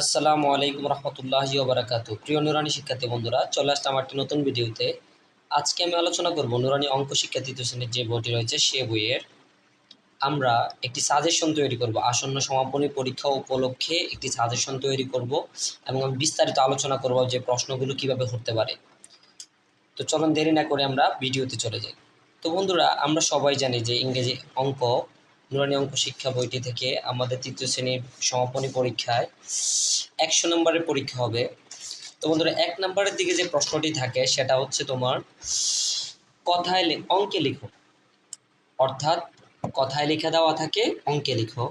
আসসালামু আলাইকুম রহমতুল্লাহ বারাকাতু প্রিয় নুরানি শিক্ষার্থী বন্ধুরা, চলে আসলাম একটি নতুন ভিডিওতে। আজকে আমি আলোচনা করব নুরানি অঙ্ক শিক্ষা তৃতীয় শ্রেণির যে বইটি রয়েছে, সে বইয়ের। আমরা একটি সাজেশন তৈরি করব। আসন্ন সমাপনী পরীক্ষা উপলক্ষে একটি সাজেশন তৈরি করব এবং আমি বিস্তারিত আলোচনা করব যে প্রশ্নগুলো কীভাবে হতে পারে। তো চলুন দেরি না করে আমরা ভিডিওতে চলে যাই। তো বন্ধুরা, আমরা সবাই জানি যে ইংরেজি অঙ্ক নুরানি অঙ্ক শিক্ষা বইটি থেকে আমাদের তৃতীয় শ্রেণির সমাপনী পরীক্ষায় একশো নম্বরের পরীক্ষা হবে। তো বন্ধুরা, এক নম্বরের দিকে যে প্রশ্নটি থাকে, সেটা হচ্ছে তোমার কথায় অঙ্কে লিখো। অর্থাৎ কথায় লেখা দেওয়া থাকে, অঙ্কে লিখো।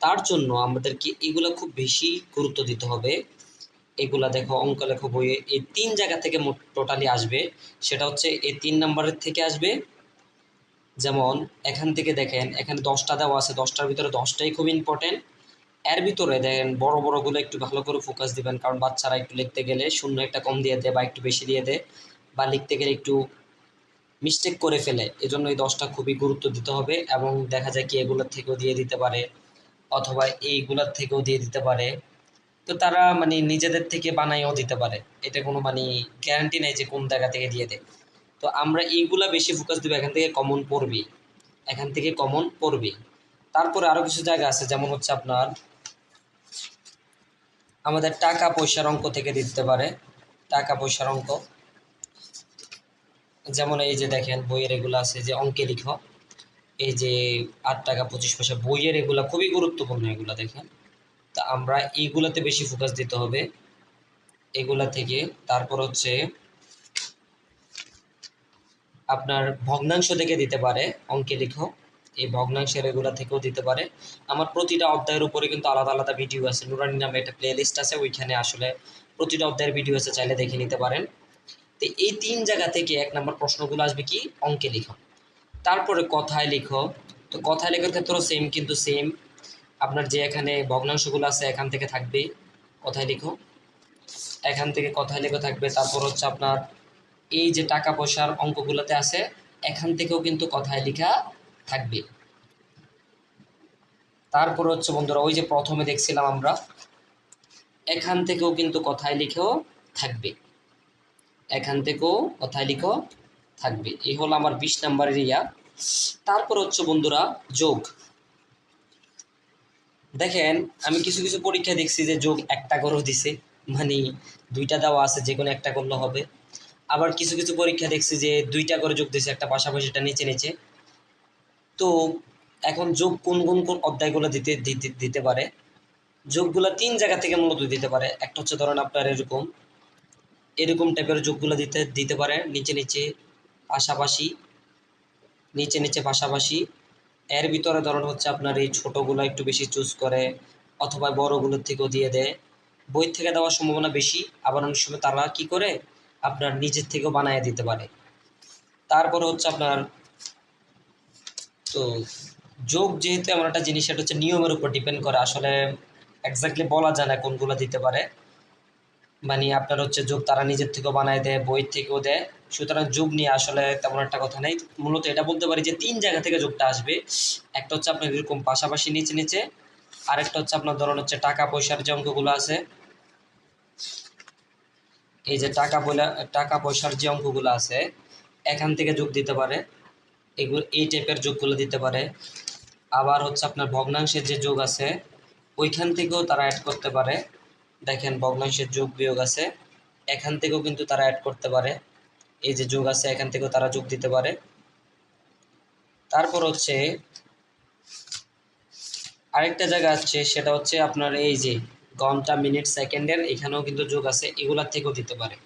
তার জন্য আমাদেরকে এগুলো খুব বেশি গুরুত্ব দিতে হবে। এগুলা দেখো, অঙ্ক লেখো বইয়ে, এই তিন জায়গা থেকে টোটালি আসবে। সেটা হচ্ছে এই তিন নম্বরের থেকে আসবে যেমন এখান থেকে দেখেন, এখানে দশটা দেওয়া আছে, দশটার ভিতরে দশটাই খুব ইম্পর্টেন্ট এর ভিতরে দেখেন, বড় বড়গুলো একটু ভালো করে ফোকাস দিবেন, কারণ বাচ্চারা একটু লিখতে গেলে শূন্য একটা কম দিয়ে দেয় বা একটু বেশি দিয়ে দেয় বা লিখতে গেলে একটু মিস্টেক করে ফেলে। এজন্য এই দশটা খুবই গুরুত্ব দিতে হবে এবং দেখা যায় কি এগুলোর থেকেও দিয়ে দিতে পারে অথবা এইগুলোর থেকেও দিয়ে দিতে পারে। তো তারা মানে নিজেদের থেকে বানাইও দিতে পারে। এটা কোনো মানে গ্যারান্টি নেই যে কোন জায়গা থেকে দিয়ে দেয়। তো আমরা এইগুলা বেশি ফোকাস দেবো এখান থেকে কমন পড়বেই এখান থেকে কমন পড়বেই তারপরে আরও কিছু জায়গা আছে, যেমন হচ্ছে আপনার আমাদের টাকা পয়সার অঙ্ক থেকে দিতে পারে। টাকা পয়সার অঙ্ক। যেমন এই যে দেখেন, বইয়ের এগুলো আছে যে অঙ্কে লিখো। এই যে আট টাকা পঁচিশ পয়সা, বইয়ের এগুলা খুবই গুরুত্বপূর্ণ এগুলা দেখেন। তা আমরা এইগুলাতে বেশি ফোকাস দিতে হবে। এগুলা থেকে তারপর হচ্ছে আপনার ভগ্নাংশ থেকে দিতে পারে, অঙ্কে লিখো এই ভগ্নাংশের এগুলা থেকেও দিতে পারে। আমার প্রতিটা অধ্যায়ের উপরে কিন্তু আলাদা আলাদা ভিডিও আছে। নুরানি নামে একটা প্লে লিস্ট আছে, ওইখানে আসলে প্রতিটা অধ্যায়ের ভিডিও আছে, চাইলে দেখে নিতে পারেন। তো এই তিন জায়গা থেকে এক নম্বর প্রশ্নগুলো আসবে কি? অঙ্কে লিখো তারপরে কথায় লিখো তো কথায় লেখার ক্ষেত্রেও সেম কিন্তু সেম আপনার যে এখানে ভগ্নাংশগুলো আছে, এখান থেকে থাকবে কথায় লিখো এখান থেকে কথায় লেখো থাকবে, তারপর হচ্ছে আপনার এই যে টাকা পয়সার অঙ্কগুলোতে আছে, এখান থেকেও কিন্তু কথায় লেখা থাকবে। তারপর হচ্ছে বন্ধুরা, ওই যে প্রথমে দেখছিলাম আমরা, এখান থেকেও কিন্তু কথায় লিখেও থাকবে। এখান থেকেও কথায় লিখেও থাকবে। এই হলো আমার বিশ নাম্বারের ইয়া। তারপর হচ্ছে বন্ধুরা, যোগ। দেখেন, আমি কিছু কিছু পরীক্ষা দেখছি যে যোগ একটা করেও দিছে মানে দুইটা দেওয়া আছে যে কোনো একটা করলে হবে। আবার কিছু কিছু পরীক্ষা দেখছি যে দুইটা করে যোগ দিছে একটা পাশাপাশি এটা নিচে নিচে। তো এখন যোগ কোন কোন কোন অধ্যায়গুলো দিতে দিতে দিতে পারে? যোগগুলো তিন জায়গা থেকে মূলত দিতে পারে। একটা হচ্ছে ধরেন আপনার এরকম এরকম টাইপের যোগগুলো দিতে দিতে পারে নিচে নিচে পাশাপাশি, নিচে নিচে পাশাপাশি। এর ভিতরে ধরুন হচ্ছে আপনার এই ছোটোগুলো একটু বেশি চুজ করে, অথবা বড়গুলোর থেকেও দিয়ে দেয়। বই থেকে দেওয়ার সম্ভাবনা বেশি, আবার অনেক সময় তারা কি করে? আপনার নিজের থেকেও বানিয়ে দিতে পারে। তারপর হচ্ছে আপনার, তো যোগ যেহেতু এমন একটা জিনিস, সেটা হচ্ছে নিয়মের উপর ডিপেন্ড করে। আসলে এক্স্যাক্টলি বলা যায় না কোনগুলো দিতে পারে। মানে আপনার হচ্ছে যোগ তারা নিজের থেকেও বানায় দেয় বই থেকেও দেয়। সুতরাং যোগ নিয়ে আসলে তেমন একটা কথা নেই। মূলত এটা বলতে পারি যে তিন জায়গা থেকে যোগটা আসবে। একটা হচ্ছে আপনার এরকম পাশাপাশি নিচে নিচে, আরেকটা হচ্ছে আপনার ধরুন হচ্ছে টাকা পয়সার যে অঙ্কগুলো আছে এই যে টাকা পয়লা, টাকা পয়সার যে অঙ্কগুলো আছে, এখান থেকে যোগ দিতে পারে। এগুলো, এই টাইপের যোগগুলো দিতে পারে। আবার হচ্ছে আপনার ভগ্নাংশের যে যোগ আছে, ওইখান থেকেও তারা অ্যাড করতে পারে। দেখেন ভগ্নাংশের যোগ বিয়োগ আছে, এখান থেকেও কিন্তু তারা অ্যাড করতে পারে। এই যে যোগ আছে, এখান থেকেও তারা যোগ দিতে পারে। তারপর হচ্ছে আরেকটা জায়গা আছে, সেটা হচ্ছে আপনার এই যে ঘণ্টা, মিনিট, সেকেন্ডের এখানেও কিন্তু যোগ আছে, এগুলার থেকেও দিতে পারে।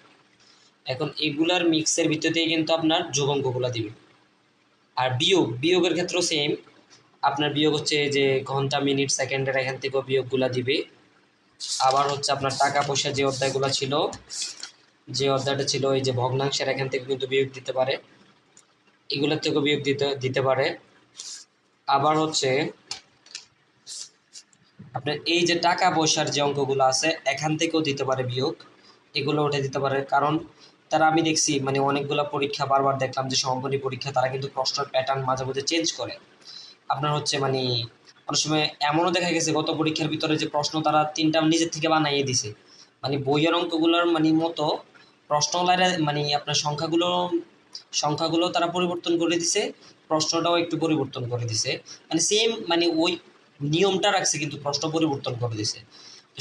এখন এগুলার মিক্সের ভিতরেই কিন্তু আপনার যোগ অঙ্কগুলো দিবে। আর বিয়োগ, বিয়োগের ক্ষেত্রেও সেম আপনার বিয়োগ হচ্ছে যে ঘণ্টা, মিনিট, সেকেন্ডের এখান থেকেও বিয়োগগুলো দিবে। আবার হচ্ছে আপনার টাকা, পয়সা যে অধ্যায়গুলো ছিল, যে অধ্যায়টা ছিল এই যে ভগ্নাংশের এখান থেকে কিন্তু বিয়োগ দিতে পারে। এগুলোর থেকেও বিয়োগ দিতে দিতে পারে। আবার হচ্ছে আপনার এই যে টাকা পয়সার যে অঙ্কগুলো আছে, এখান থেকেও দিতে পারে বিয়োগ। এগুলো উঠে দিতে পারে, কারণ তারা আমি দেখছি মানে অনেকগুলো পরীক্ষা বারবার দেখলাম যে সমাপনী পরীক্ষা, তারা কিন্তু প্রশ্নের প্যাটার্ন মাঝে মধ্যে চেঞ্জ করে। আপনার হচ্ছে মানে অনেক সময় এমনও দেখা গেছে, গত পরীক্ষার ভিতরে যে প্রশ্ন তারা তিনটা নিজের থেকে বানাইয়ে দিছে। মানে বইয়ের অঙ্কগুলোর মানে মতো প্রশ্নলারে মানে আপনার সংখ্যাগুলো সংখ্যাগুলো তারা পরিবর্তন করে দিছে, প্রশ্নটাও একটু পরিবর্তন করে দিছে। মানে সেম মানে ওই নিয়মটা রাখছে, কিন্তু প্রশ্ন পরিবর্তন করে দিছে।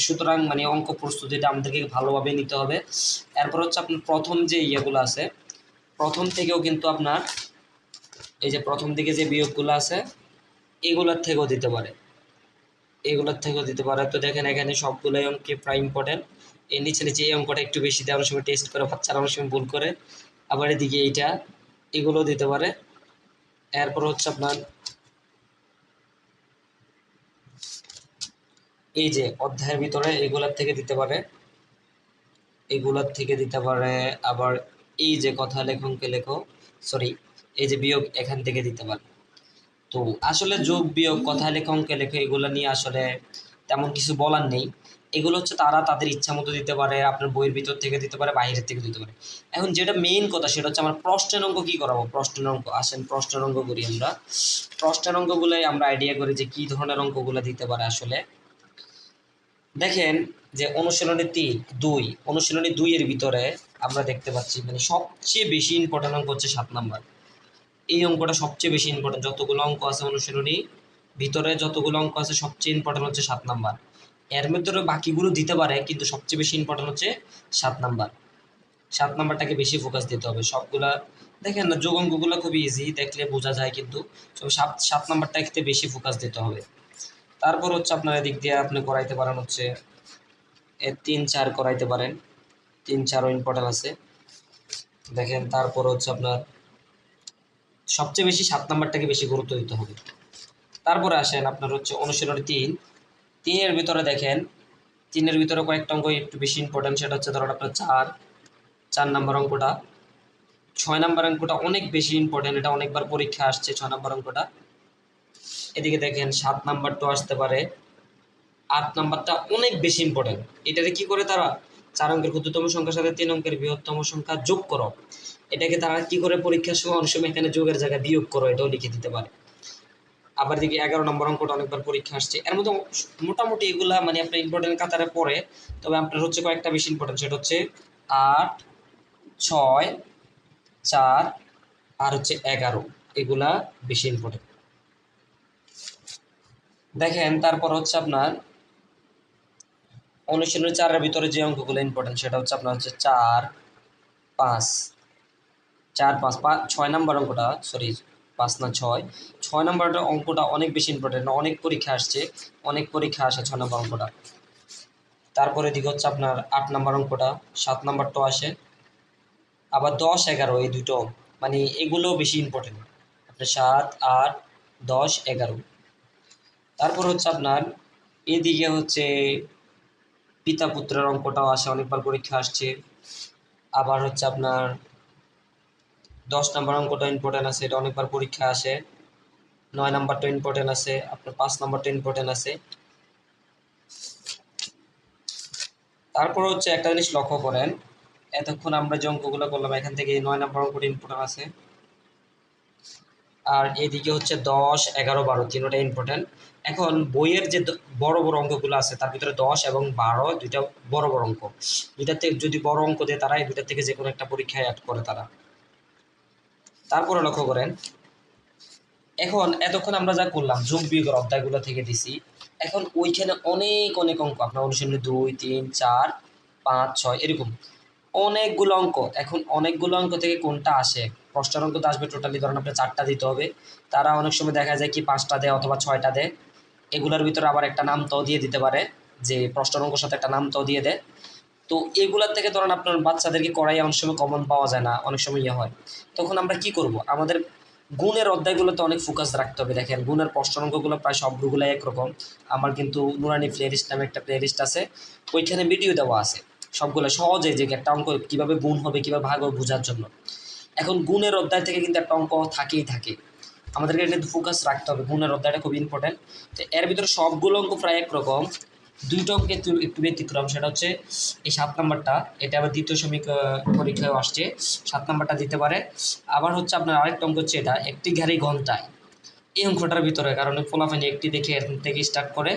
সুতরাং মানে অঙ্ক প্রস্তুতিটা আমাদেরকে ভালোভাবে নিতে হবে। এরপর হচ্ছে আপনার প্রথম যে ইয়েগুলো আছে, প্রথম থেকেও কিন্তু আপনার এই যে প্রথম দিকে যে বিয়োগগুলো আছে, এগুলোর থেকেও দিতে পারে। এগুলোর থেকেও দিতে পারে। তো দেখেন এখানে সবগুলোই অঙ্কে প্রায় ইম্পর্টেন্ট এর নিচে নিচে এই অঙ্কটা একটু বেশি অনেক সময় টেস্ট করে বাচ্চারা অনেক সময় ভুল করে। আবার এদিকে এইটা, এগুলোও দিতে পারে। এরপর হচ্ছে আপনার এই যে অধ্যায়ের ভিতরে এগুলার থেকে দিতে পারে এগুলার থেকে দিতে পারে আবার এই যে কথা লেখনকে লেখো সরি এই যে বিয়োগ এখান থেকে দিতে পারে। তো আসলে যোগ, বিয়োগ, কথা লেখনকে লেখো, এগুলো নিয়ে আসলে তেমন কিছু বলার নেই। এগুলো হচ্ছে তারা তাদের ইচ্ছা মতো দিতে পারে, আপনার বইয়ের ভিতর থেকে দিতে পারে, বাইরের থেকে দিতে পারে। এখন যেটা মেইন কথা সেটা হচ্ছে আমরা প্রশ্নের অঙ্ক কী করাবো? প্রশ্নের অঙ্ক, আসেন প্রশ্নের অঙ্ক করি আমরা। প্রশ্নের অঙ্কগুলোই আমরা আইডিয়া করি যে কী ধরনের অঙ্কগুলো দিতে পারে আসলে। দেখেন যে অনুশীলনী তিন, দুই, অনুশীলনী দুইয়ের ভিতরে আমরা দেখতে পাচ্ছি মানে সবচেয়ে বেশি ইম্পর্টেন্ট অঙ্ক হচ্ছে সাত নাম্বার। এই অঙ্কটা সবচেয়ে বেশি ইম্পর্টেন্ট যতগুলো অঙ্ক আছে অনুশীলনী ভিতরে যতগুলো অঙ্ক আছে সবচেয়ে ইম্পর্টেন্ট হচ্ছে সাত নাম্বার। এর ভিতরে বাকিগুলো দিতে পারে, কিন্তু সবচেয়ে বেশি ইম্পর্টেন্ট হচ্ছে সাত নাম্বার। সাত নাম্বারটাকে বেশি ফোকাস দিতে হবে। সবগুলা, দেখেন না যোগ অঙ্কগুলো খুবই ইজি দেখলে বোঝা যায় কিন্তু। সাত সাত নাম্বারটাকে বেশি ফোকাস দিতে হবে। তারপর হচ্ছে আপনার এদিক দিয়ে আপনি করাইতে পারেন হচ্ছে তিন চার করাইতে পারেন। তিন চারও ইম্পর্টেন্ট আছে। দেখেন, তারপর হচ্ছে আপনার সবচেয়ে বেশি সাত নাম্বারটাকে বেশি গুরুত্ব দিতে হবে। তারপরে আসেন আপনার হচ্ছে অনুশীলনী তিন। তিনের ভিতরে দেখেন, তিনের ভিতরে কয়েকটা অঙ্ক একটু বেশি ইম্পর্টেন্ট সেটা হচ্ছে ধরুন আপনার চার চার নাম্বার অঙ্কটা। ছয় নাম্বার অঙ্কটা অনেক বেশি ইম্পর্টেন্ট এটা অনেকবার পরীক্ষা আসছে ছয় নাম্বার অঙ্কটা। এদিকে দেখেন সাত নাম্বারটাও আসতে পারে। আট নাম্বারটা অনেক বেশি ইম্পর্টেন্ট এটারে কি করে তারা? চার অঙ্কের ক্ষুদ্রতম সংখ্যার সাথে তিন অঙ্কের বৃহত্তম সংখ্যা যোগ করো। এটাকে তারা কি করে পরীক্ষার সময় অনেক সময় এখানে যোগের জায়গায় বিয়োগ করো, এটাও লিখে দিতে পারে। আবার দিকে এগারো নম্বর অঙ্কটা অনেকবার পরীক্ষা আসছে। এর মধ্যে মোটামুটি এগুলা মানে আপনার ইম্পর্টেন্ট কাতারে পড়ে, তবে আপনার হচ্ছে কয়েকটা বেশি ইম্পর্টেন্ট সেটা হচ্ছে আট, ছয়, চার আর হচ্ছে এগারো। এগুলা বেশি ইম্পর্টেন্ট দেখেন, তারপর হচ্ছে আপনার অনুশীলনী চারের ভিতরে যে অঙ্কগুলো ইম্পর্টেন্ট সেটা হচ্ছে আপনার হচ্ছে চার, পাঁচ। চার, পাঁচ পাঁচ ছয় নম্বর অঙ্কটা সরি পাঁচ না ছয়। ছয় নাম্বারটা অঙ্কটা অনেক বেশি ইম্পর্টেন্ট অনেক পরীক্ষা আসছে, অনেক পরীক্ষা আসে ছয় নম্বর অঙ্কটা। তারপরে দিকে হচ্ছে আপনার আট নম্বর অঙ্কটা, সাত নাম্বারটাও আসে। আবার দশ, এগারো, এই দুটো মানে এগুলো বেশি ইম্পর্টেন্ট আপনার সাত, আট, দশ, এগারো। তারপর হচ্ছে আপনার, এদিকে হচ্ছে পিতা পুত্রের অঙ্কটাও আসে, অনেকবার পরীক্ষা আসছে। আবার হচ্ছে আপনার দশ নাম্বার অঙ্কটা ইম্পর্টেন্ট আছে, এটা অনেকবার পরীক্ষা আসে। নয় নাম্বারটা ইম্পর্টেন্ট আছে, আপনার পাঁচ নাম্বারটা ইম্পর্টেন্ট আছে। তারপর হচ্ছে একটা জিনিস লক্ষ্য করেন, এতক্ষণ আমরা যে অঙ্কগুলো করলাম, এখান থেকে নয় নাম্বার অঙ্কটা ইম্পর্টেন্ট আছে। আর এদিকে হচ্ছে দশ, এগারো, বারো, তিনটা ইম্পর্টেন্ট এখন বইয়ের যে বড় বড় অঙ্কগুলো আছে, তার ভিতরে দশ এবং বারো দুইটা বড় বড় অঙ্ক। দুইটার থেকে যদি বড় অঙ্ক দেয় তারা এই দুইটার থেকে যে কোনো একটা পরীক্ষায় অ্যাড করে তারা। তারপরে লক্ষ্য করেন, এখন এতক্ষণ আমরা যা করলাম, যোগ বিয়োগের অধ্যায়গুলো থেকে দিছি, এখন ওইখানে অনেক অনেক অঙ্ক, আপনার অনুশীলনী দুই, তিন, চার, পাঁচ, ছয়, এরকম। অনেকগুলো অঙ্ক, এখন অনেকগুলো অঙ্ক থেকে কোনটা আসে? প্রশ্নের অঙ্ক তো আসবে টোটালি ধরেন আপনার চারটা দিতে হবে। তারা অনেক সময় দেখা যায় কি পাঁচটা দেয় অথবা ছয়টা দেয়। এগুলোর ভিতরে আবার একটা নাম তাও দিয়ে দিতে পারে, যে প্রশ্নের অঙ্কের সাথে একটা নাম তাও দিয়ে দেয়। তো এগুলার থেকে ধরেন আপনার বাচ্চাদেরকে করাই অনেক সময় কমন পাওয়া যায় না, অনেক সময় ইয়ে হয়। তখন আমরা কি করব? আমাদের গুণের অধ্যায়গুলোতে অনেক ফোকাস রাখতে হবে। দেখেন, গুণের প্রশ্ন অঙ্কগুলো প্রায় সবগুলো একরকম। আমার কিন্তু নুরানি প্লেলিস্ট নামে একটা প্লেলিস্ট আছে, ওইখানে ভিডিও দেওয়া আছে। সবগুলো সহজে যে একটা অঙ্ক কীভাবে গুণ হবে, কীভাবে ভাগ হবে বোঝার জন্য। এখন গুণের অধ্যায় থেকে কিন্তু একটা অঙ্ক থাকেই থাকে। আমাদেরকে কিন্তু ফোকাস রাখতে হবে। গুণের অধ্যায়টা খুব ইম্পর্টেন্ট তো এর ভিতরে সবগুলো অঙ্ক প্রায় একরকম। দুইটা অঙ্ক একটু ব্যতিক্রম। সেটা হচ্ছে এই সাত নাম্বারটা, এটা আবার দ্বিতীয় শ্রমিক পরীক্ষায় আসছে। সাত নাম্বারটা দিতে পারে। আবার হচ্ছে আপনার আরেকটা অঙ্ক হচ্ছে এটা, একটি গাড়ি ঘন্টায়। এই অঙ্কটার ভিতরে, কারণ ফলাফল একটি দেখে এর থেকে স্টার্ট করে।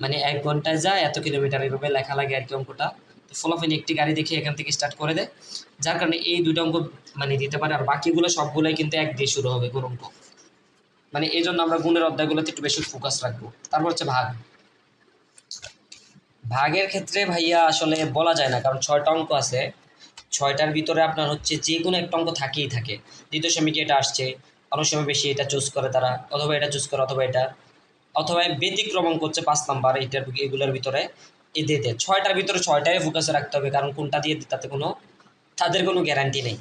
মানে এক ঘন্টায় যায় এত কিলোমিটার এভাবে লেখা লাগে আর কি অঙ্কটা। তো ফলাফল একটি গাড়ি দেখে এখান থেকে স্টার্ট করে দেয় যার কারণে এই দুটো অঙ্ক মানে দিতে পারে আর বাকিগুলো সবগুলোই কিন্তু এক দিয়ে শুরু হবে গুণ অঙ্ক। মানে এই জন্য আমরা গুণের অধ্যায়গুলোতে একটু বেশি ফোকাস রাখব। তারপর হচ্ছে ভাগ। ভাগের ক্ষেত্রে ভাইয়া আসলে বলা যায় না, কারণ ছয়টা অঙ্ক আছে। ছয়টার ভিতরে আপনার হচ্ছে যে কোনো একটা অঙ্ক থাকেই থাকে। দ্বিতীয় শ্রেণীকে এটা আসছে? অনেক সময় বেশি এটা চুজ করে তারা, অথবা এটা চুজ করে, অথবা এটা। অথবা ব্যতিক্রম করছে পাঁচ নাম্বার এটার এগুলোর ভিতরে এ দিয়ে দেয়। ছয়টার ভিতরে ছয়টাই ফোকাসে রাখতে হবে, কারণ কোনটা দিয়ে তাতে কোনো, তাদের কোনো গ্যারান্টি নেই।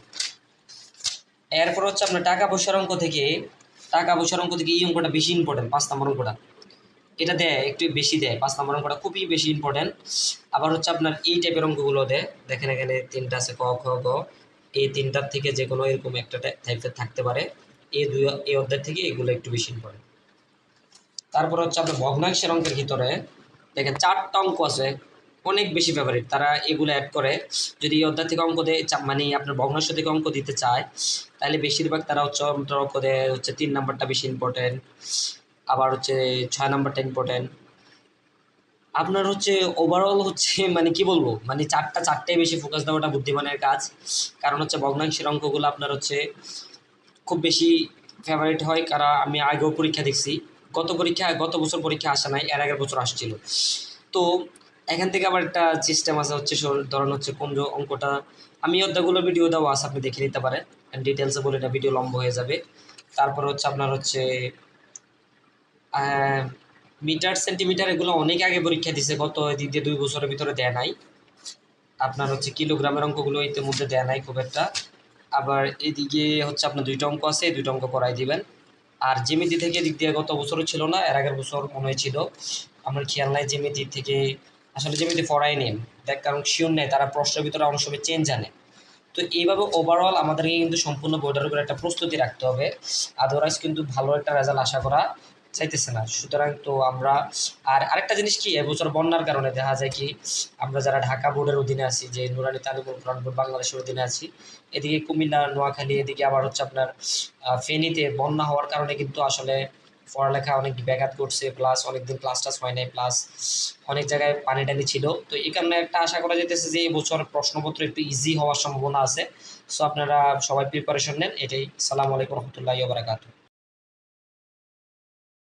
এরপর হচ্ছে আপনার টাকা পয়সার অঙ্ক থেকে, টাকা পয়সার অঙ্ক থেকে এই অঙ্কটা বেশি ইম্পর্টেন্ট পাঁচ নম্বর অঙ্কটা। এটা দেয়, একটু বেশি দেয়, পাঁচ নম্বর অঙ্কটা খুবই বেশি ইম্পর্টেন্ট আবার হচ্ছে আপনার এই টাইপের অঙ্কগুলো দেয়, দেখেন এখানে তিনটা আছে ক, খ, গ। এই তিনটার থেকে যে কোনো এরকম একটা টাইপের থাকতে পারে। এই দুই, এই অধ্যায় থেকে এগুলো একটু বেশি ইম্পর্টেন্ট তারপর হচ্ছে আপনার ভগ্নাংশের অঙ্কের ভিতরে দেখেন চারটা অঙ্ক আছে, অনেক বেশি ফেভারিট তারা এগুলো অ্যাড করে। যদি থেকে অঙ্ক দেয় মানে আপনার ভগ্নাংশ থেকে অঙ্ক দিতে চায়, তাহলে বেশিরভাগ তারা হচ্ছে অঙ্ক দেয়, হচ্ছে তিন নাম্বারটা বেশি ইম্পর্টেন্ট আবার হচ্ছে ছয় নাম্বারটা ইম্পর্টেন্ট আপনার হচ্ছে ওভারঅল হচ্ছে মানে কি বলব? মানে চারটা চারটায় বেশি ফোকাস দেওয়াটা বুদ্ধিমানের কাজ। কারণ হচ্ছে ভগ্নাংশের অঙ্কগুলো আপনার হচ্ছে খুব বেশি ফেভারিট হয়। কারণ আমি আগেও পরীক্ষা দেখছি। গত পরীক্ষা, গত বছর পরীক্ষা আসা নাই, এর আগের বছর আসছিল। তো এখান থেকে আবার একটা সিস্টেম আছে, হচ্ছে ধরেন হচ্ছে কোন অঙ্কটা, আমি অধ্যায়গুলোর ভিডিও দেওয়া আছে, আপনি দেখে নিতে পারেন। ডিটেলসে বলে এটা ভিডিও লম্বা হয়ে যাবে। তারপর হচ্ছে আপনার হচ্ছে মিটার সেন্টিমিটার এগুলো অনেক আগে পরীক্ষা দিছে, গত দিয়ে দুই বছরের ভিতরে দেয় নাই। আপনার হচ্ছে কিলোগ্রামের অঙ্কগুলো ইতিমধ্যে দেয় নাই খুব একটা। আবার এদিকে হচ্ছে আপনার দুইটা অঙ্ক আছে দুইটা অঙ্ক করাই দিবেন। আর জিমিতি থেকে দিক দিয়ে গত বছরও ছিল না, এর আগের বছর মনে হয়েছিল আমার খেয়াল নাই জিমিতি থেকে, আসলে জিমিতি পড়াই নেন দেখ, কারণ শিওর নেই, তারা প্রশ্নের ভিতরে অনেক সময় চেঞ্জ আনে তো এইভাবে ওভারঅল আমাদেরকে কিন্তু সম্পূর্ণ বইটার উপরে একটা প্রস্তুতি রাখতে হবে। আদারওয়াইজ কিন্তু ভালো একটা রেজাল্ট আশা করা চাইতেছে না। সুতরাং তো আমরা, আর আরেকটা জিনিস কি, এবছর বন্যার কারণে দেখা যায় কি, আমরা যারা ঢাকা বোর্ডের অধীনে আছি, যে নুরানি তালিমুল কোরআন বোর্ড বাংলাদেশের অধীনে আছি, এদিকে কুমিল্লা, নোয়াখালী, এদিকে আবার হচ্ছে আপনার ফেনীতে বন্যা হওয়ার কারণে কিন্তু আসলে পড়ালেখা অনেক ব্যাঘাত করছে প্লাস অনেকদিন ক্লাস টাস হয় নাই প্লাস অনেক জায়গায় পানি টানি ছিল। তো এই কারণে একটা আশা করা যেতেছে যে এই বছর প্রশ্নপত্র একটু ইজি হওয়ার সম্ভাবনা আছে। সো আপনারা সবাই প্রিপারেশন নেন, এটাই, সালাম আলাইকুম রহমতুল্লাহ বারাকাতু